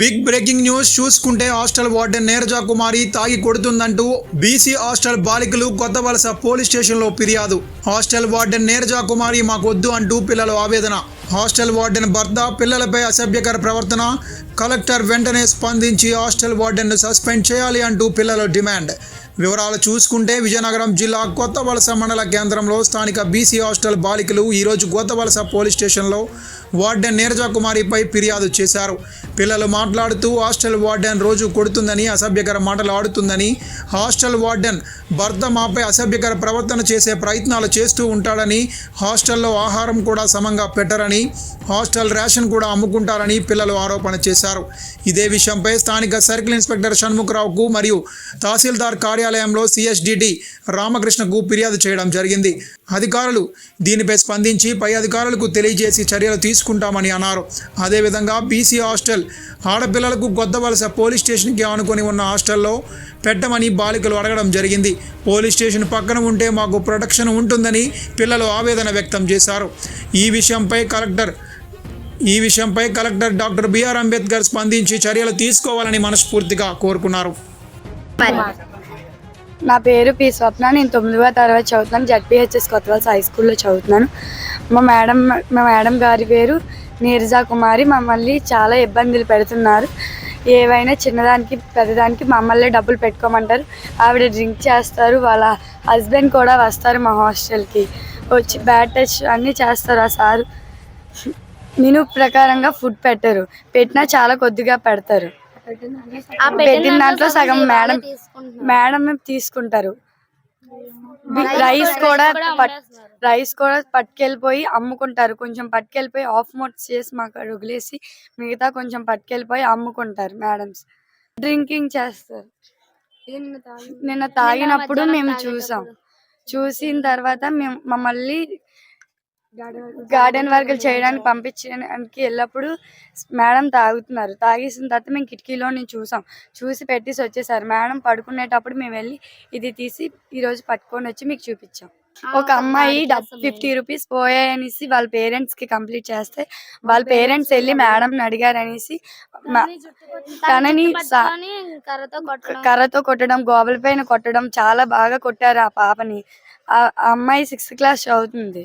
Big breaking news చూసుకుంటే hostel warden Neeraja Kumari తాగి కొడుతుందంటూ బీసీ హాస్టల్ బాలికలు కొత్త వలస పోలీస్ స్టేషన్లో ఫిర్యాదు. హాస్టల్ వార్డెన్ నీరజా కుమారి మాకొద్దు అంటూ పిల్లల ఆవేదన. హాస్టల్ వార్డెన్ భర్త పిల్లలపై అసభ్యకర ప్రవర్తన. కలెక్టర్ వెంటనే స్పందించి హాస్టల్ వార్డెన్ను సస్పెండ్ చేయాలి అంటూ పిల్లల డిమాండ్. వివరాలు చూసుకుంటే విజయనగరం జిల్లా కొత్త వలస మండల కేంద్రంలో స్థానిక బీసీ హాస్టల్ బాలికలు ఈరోజు కొత్త వలస పోలీస్ స్టేషన్లో వార్డెన్ నీరజ కుమారిపై ఫిర్యాదు చేశారు. పిల్లలు మాట్లాడుతూ హాస్టల్ వార్డెన్ రోజు కొడుతుందని అసభ్యకర మాటలు ఆడుతుందని హాస్టల్ వార్డెన్ భర్త మాపై అసభ్యకర ప్రవర్తన చేసే ప్రయత్నాలు చేస్తూ ఉంటాడని హాస్టల్లో ఆహారం కూడా సమంగా పెట్టరని హాస్టల్ రేషన్ కూడా అమ్ముకుంటారని పిల్లలు ఆరోపణ చేశారు. ఇదే విషయంపై స్థానిక సర్కిల్ ఇన్స్పెక్టర్ షణ్ముఖరావుకు మరియు తహసీల్దార్ కార్యాలయంలో సిఎస్డిటి రామకృష్ణకు ఫిర్యాదు చేయడం జరిగింది. అధికారులు దీనిపై స్పందించి పై అధికారులకు తెలియజేసి చర్యలు తీసుకుంటామని అన్నారు. అదేవిధంగా బీసీ హాస్టల్ ఆడపిల్లలకు కొత్త వలస పోలీస్ స్టేషన్కి ఆనుకొని ఉన్న హాస్టల్లో పెట్టమని బాలికలు అడగడం జరిగింది. పోలీస్ స్టేషన్ పక్కన ఉంటే మాకు ప్రొటెక్షన్ ఉంటుందని పిల్లలు ఆవేదన వ్యక్తం చేశారు. ఈ విషయంపై కలెక్టర్ ఈ విషయంపై కలెక్టర్ డాక్టర్ బిఆర్ అంబేద్కర్ స్పందించి చర్యలు తీసుకోవాలని మనస్ఫూర్తిగా కోరుకున్నారు. నా పేరు పి స్వప్న. నేను తొమ్మిదవ తరగతి చదువుతున్నాను. జడ్పిహెచ్ఎస్ కొత్తవలస హై స్కూల్లో చదువుతున్నాను. మా మేడం మా మేడం గారి పేరు నీరజా కుమారి. మమ్మల్ని చాలా ఇబ్బందులు పెడుతున్నారు. ఏవైనా చిన్నదానికి పెద్దదానికి మమ్మల్ని డబ్బులు పెట్టుకోమంటారు. ఆవిడ డ్రింక్ చేస్తారు. వాళ్ళ హస్బెండ్ కూడా వస్తారు మా హాస్టల్కి. వచ్చి బ్యాడ్ టచ్ అన్నీ చేస్తారు ఆ సారు. మెనూ ప్రకారంగా ఫుడ్ పెట్టరు. పెట్టినా చాలా కొద్దిగా పెడతారు. పెట్టిన దాంట్లో సగం మేడం మేడం తీసుకుంటారు. రైస్ కూడా రైస్ కూడా పట్టుకెళ్ళిపోయి అమ్ముకుంటారు. కొంచెం పట్టుకెళ్ళిపోయి ఆఫ్ మోట్స్ చేసి మాకు వదిలేసి మిగతా కొంచెం పట్టుకెళ్ళిపోయి అమ్ముకుంటారు మేడమ్స్. డ్రింకింగ్ చేస్తారు. నిన్న తాగినప్పుడు మేము చూసాం. చూసిన తర్వాత మేము మమ్మల్ని గార్డెన్ వర్కులు చేయడానికి పంపించడానికి వెళ్ళినప్పుడు మేడం తాగుతున్నారు. తాగేసిన తర్వాత మేము కిటికీలో నుంచి చూసాం. చూసి పెట్టేసి వచ్చేసారు. మేడం పడుకునేటప్పుడు మేము వెళ్ళి ఇది తీసి ఈ రోజు పట్టుకొని వచ్చి మీకు చూపించాం. ఒక అమ్మాయి ఫిఫ్టీ రూపీస్ పోయాయనేసి వాళ్ళ పేరెంట్స్కి కంప్లీట్ చేస్తే వాళ్ళ పేరెంట్స్ వెళ్ళి మేడం అడిగారు అనేసి తనని కర్రతో కొట్టడం. గోబల పైన కొట్టడం చాలా బాగా కొట్టారు ఆ పాపని. ఆ ఆ అమ్మాయి సిక్స్త్ క్లాస్ చదువుతుంది.